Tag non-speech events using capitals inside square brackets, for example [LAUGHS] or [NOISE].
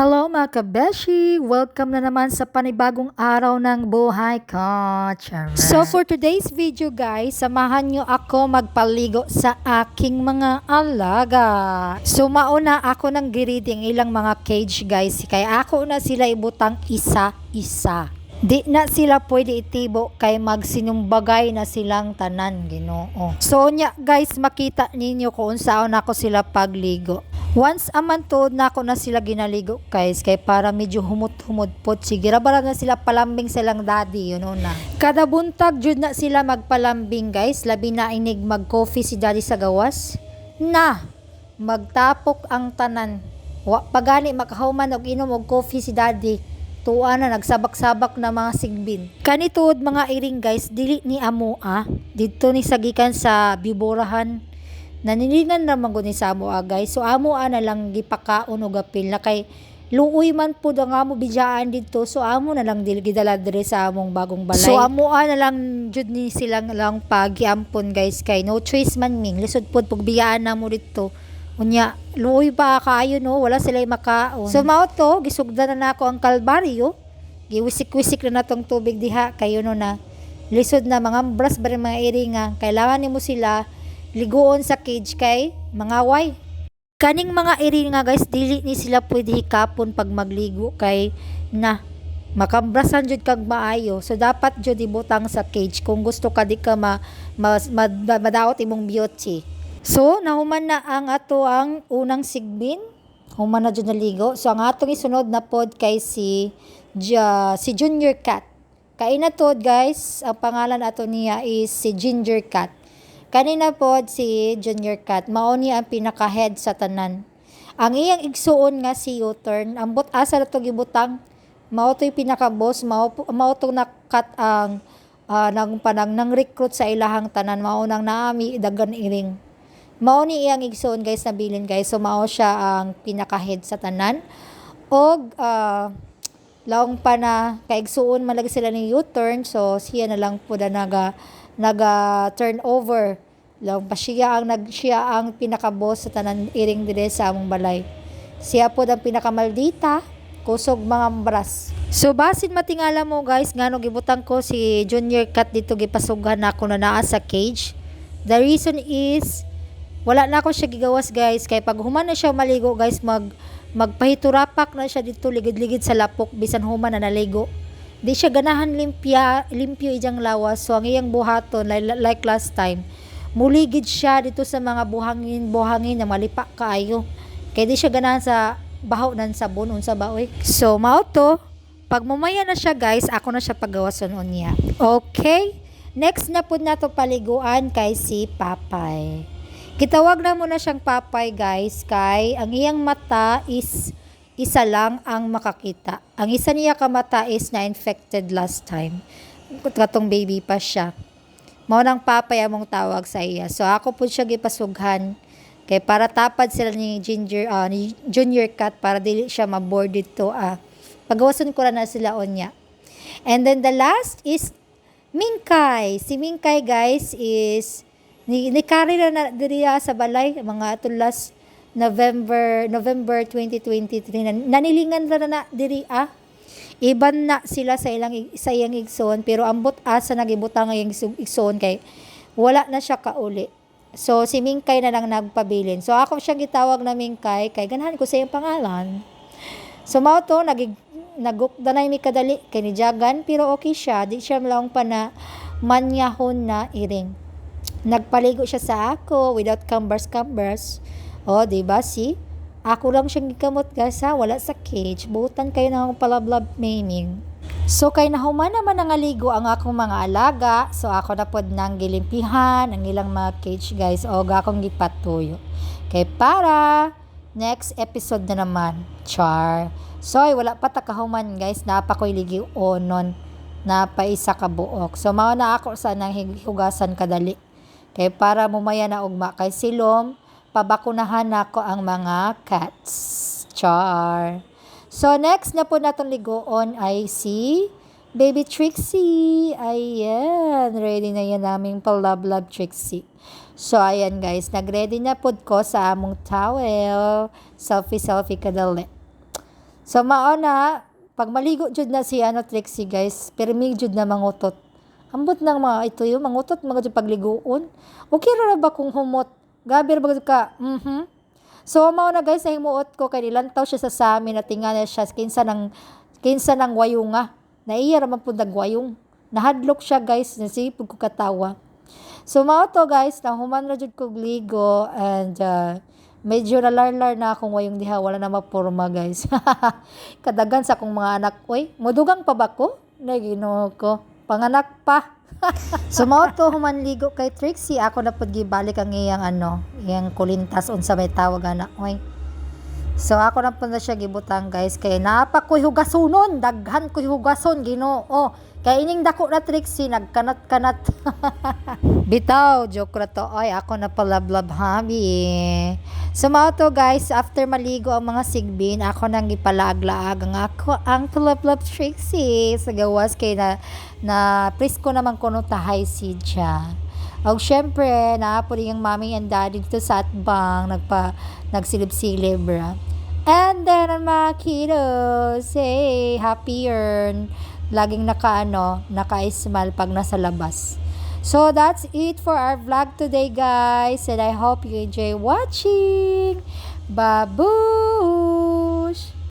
Hello mga kabeshi! Welcome na naman sa panibagong araw ng buhay ko. Charot. So for today's video guys, samahan nyo ako magpaligo sa aking mga alaga. So mauna ako ng giriding ilang mga cage guys. Kaya ako na sila ibutang isa-isa. Di na sila pwede itibo kay magsinumbagay na silang tanan ginoo. So nya guys makita ninyo kung saan ako sila pagligo. Once a month to na ako na sila ginaligo guys kay para medyo humot-humot po sige bara na sila palambing silang daddy yun na. Kada buntag jud na sila magpalambing guys labi na inig mag coffee si daddy sa gawas. Na magtapok ang tanan. Wa pagani makahuman og inom og coffee si daddy tuwa na nagsabak-sabak na mga sigbin. Kanituod mga iring guys, dili ni amo ah. Dito ni sagikan sa biborahan. Nanilingan naman ko ni sa amo ah guys. So amo ah na lang gipakaon og apil na kay luoy man po ang amo bidyaan dito. So amo na lang dili gidala dire sa among bagong balay. So amo na lang jud ni silang lang pagiampon guys kay no choice man ming lisod pod pagbiyaan na mo dito. Unya, luoy pa kaayo no, wala sila makaon. So mao to, gisugdan na nako ang kalbaryo. Giwisik-wisik na natong tubig diha kayo no na. Lisod na mga bras ba mga iringa. Kailangan nimo sila liguon sa cage kay mga way. Kaning mga iringa guys, dili ni sila pwede hikapon pag magligo kay na makambrasan jud kag maayo. So dapat jud ibutang sa cage kung gusto ka di ka ma, ma, ma, madaot imong beauty. So, nahuman na ang ato ang unang sigbin. Human na dyan naligo. So, ang atong isunod na pod kay si, ja, si Junior Cat. Kay na to, guys, ang pangalan ato niya is si Ginger Cat. Kanina pod si Junior Cat. Mao niya ang pinaka-head sa tanan. Ang iyang igsuon nga si U-turn, ambot asa na gibutang. Mao to'y pinaka-boss, mao to nakat ang uh, nang panang nang recruit sa ilahang tanan mao nang naami dagan iring mao ni iyang igsoon guys na bilin guys. So mao siya ang pinaka-head sa tanan. Og uh, laong pa na kaigsuon man lagi sila ni U-turn so siya na lang po na naga naga turnover laong pa siya ang nag siya ang pinaka-boss sa tanan iring dire sa among balay. Siya po ang pinakamaldita kusog mga bras So basin matingala mo guys ngano gibutang ko si Junior Cat dito gipasughan ako na naa sa cage. The reason is wala na ako siya gigawas guys. Kay pag human na siya maligo guys mag magpahiturapak na siya dito ligid-ligid sa lapok bisan human na naligo. Di siya ganahan limpya limpyo ijang lawas. So ang iyang buhaton like, last time muligid siya dito sa mga buhangin buhangin na malipa kaayo. Kay di siya ganahan sa bahaw nan sabon unsa ba oy? So mao to. Pag mumaya na siya guys ako na siya pagawason unya. Okay? Next na pud nato paliguan kay si Papay Kitawag na muna siyang papay guys kay ang iyang mata is isa lang ang makakita. Ang isa niya ka mata is na infected last time. Katong baby pa siya. Mao nang papay among tawag sa iya. So ako po siya gipasughan kay para tapad sila ni Ginger uh, ni Junior Cat para dili siya maboard dito ah. Pagawason ko na sila onya. And then the last is Minkay. Si Minkay guys is ni ni na, na diriya sa balay mga tulas November November 2023 nanilingan ra na diri ah. Iban na sila sa ilang sa iyang igsoon pero ambot asa nagibutang ang igsoon kay wala na siya kauli. So si Mingkay na lang nagpabilin. So ako siya gitawag na Mingkay kay ganahan ko sa iyang pangalan. So mao to nagig nagukdanay mi kadali kay ni Jagan pero okay siya di siya lang pa na manyahon na iring Nagpaligo siya sa ako without cumbers-cumbers. O, oh, di ba si? Ako lang siyang gikamot guys ha, wala sa cage. Butan kayo ng palablab maiming. So kay nahuman naman ang aligo ang akong mga alaga. So ako na pod nang gilimpihan ang ilang mga cage guys. O akong gipatuyo. Kay para next episode na naman. Char. So wala pa ta kahuman guys. Napa ko'y ligi onon. Napa isa ka buok. So mao na ako sa nang hugasan kadali. Kay para mumaya na ugma kay silom, pabakunahan nako ang mga cats. Char. So next na po natong ligoon ay si Baby Trixie. Ayan, ready na yan naming pa-love-love Trixie. So, ayan guys, nagready na pod ko sa among towel. Selfie-selfie kadali. So, mauna, pag maligo jud na si ano Trixie guys, permi jud na mangutot. Ambot ng mga ito yung mangutot mga jud pagliguon. Okay ra ba kung humot? Gabi ra ba ka? Mhm. So, mao na guys, nahimuot ko kay nilantaw siya sa sami na tingala siya kinsa ng kinsa ng wayunga. Naiya ra man pud nagwayong. Nahadlok siya guys, nasipod ko katawa. So mao to guys, nahuman ra jud kog ligo and uh, medyo nalarlar na akong wayong diha wala na mapurma guys. [LAUGHS] Kadagan sa akong mga anak, oy, mudugang pa ba ko? Nagino ko. Panganak pa. [LAUGHS] so mao to human ligo kay Trixie, ako na pud gibalik ang iyang ano, iyang kulintas unsa may tawag ana. Oy. So ako na pud na siya gibutang guys kay napa ko'y hugasonon, daghan ko'y hugason Ginoo. Kay ining dako na Trixie nagkanat-kanat. [LAUGHS] Bitaw, joke ra to. Ay, ako na palablab habi. So, mao to guys, after maligo ang mga sigbin, ako nang ipalaag-laag ang ako, ang palablab Trixie. Sa gawas kay na, na presko naman kuno tahay si siya. Og syempre, naapo rin yung mommy and daddy dito sa atbang, nagpa, nagsilib-silib ra. And then, ang mga kiddos, hey, happier. Laging naka, ano, naka-smile pag nasa labas. So that's it for our vlog today guys and I hope you enjoy watching. Babush!